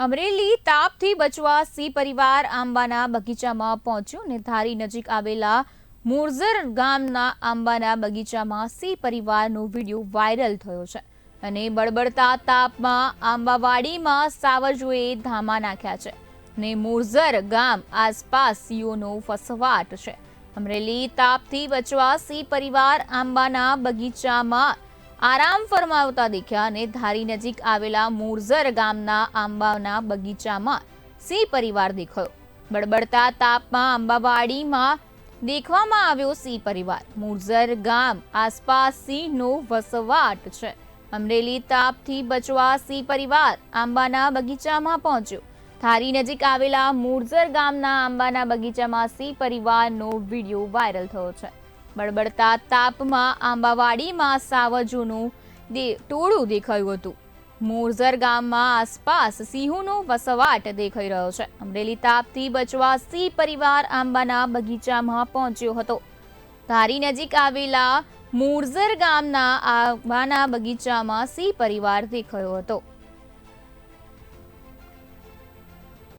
અમરેલી તાપથી બચવા સી પરિવાર આંબાના બગીચામાં પહોંચ્યું ને ધારી નજીક આવેલા મુરઝર ગામના આંબાના બગીચામાં સી પરિવારનો વીડિયો વાયરલ થયો છે અને બળબડતા તાપમાં આંબાવાડીમાં સાવજોએ ધામા નાખ્યા છે ને મુરઝર ગામ આસપાસ સિંહોનો ફસવાટ છે. અમરેલી તાપથી બચવા સી પરિવાર આંબાના બગીચામાં આરામ ફરમાવતા દેખ્યા અને ધારી નજીક આવેલા મૂરઝર ગામના આંબાના બગીચામાં સિંહ પરિવાર દેખાયો. બળબડતા તાપમાં આંબાવાડીમાં દેખવામાં આવ્યો સિંહ પરિવાર. મુરઝર ગામ આસપાસ સિંહનો વસવાટ છે. અમરેલી તાપથી બચવા સિંહ પરિવાર આંબાના બગીચામાં પહોંચ્યો. ધારી નજીક આવેલા મુરઝર ગામના આંબાના બગીચામાં સિંહ પરિવારનો વીડિયો વાયરલ થયો છે. બળબડતા તાપમાં આંબાવાડીમાં સાવજોનું દે ટોળું દેખાયું હતું. મોરઝર ગામમાં આસપાસ સિંહોનો વસવાટ દેખાઈ રહ્યો છે. અમરેલી તાપથી બચવા સિંહ પરિવાર આંબાના બગીચામાં પહોંચ્યો હતો. ધારી નજીક આવેલા મોરઝર ગામના આંબાના બગીચામાં સિંહ પરિવાર દેખાયો હતો.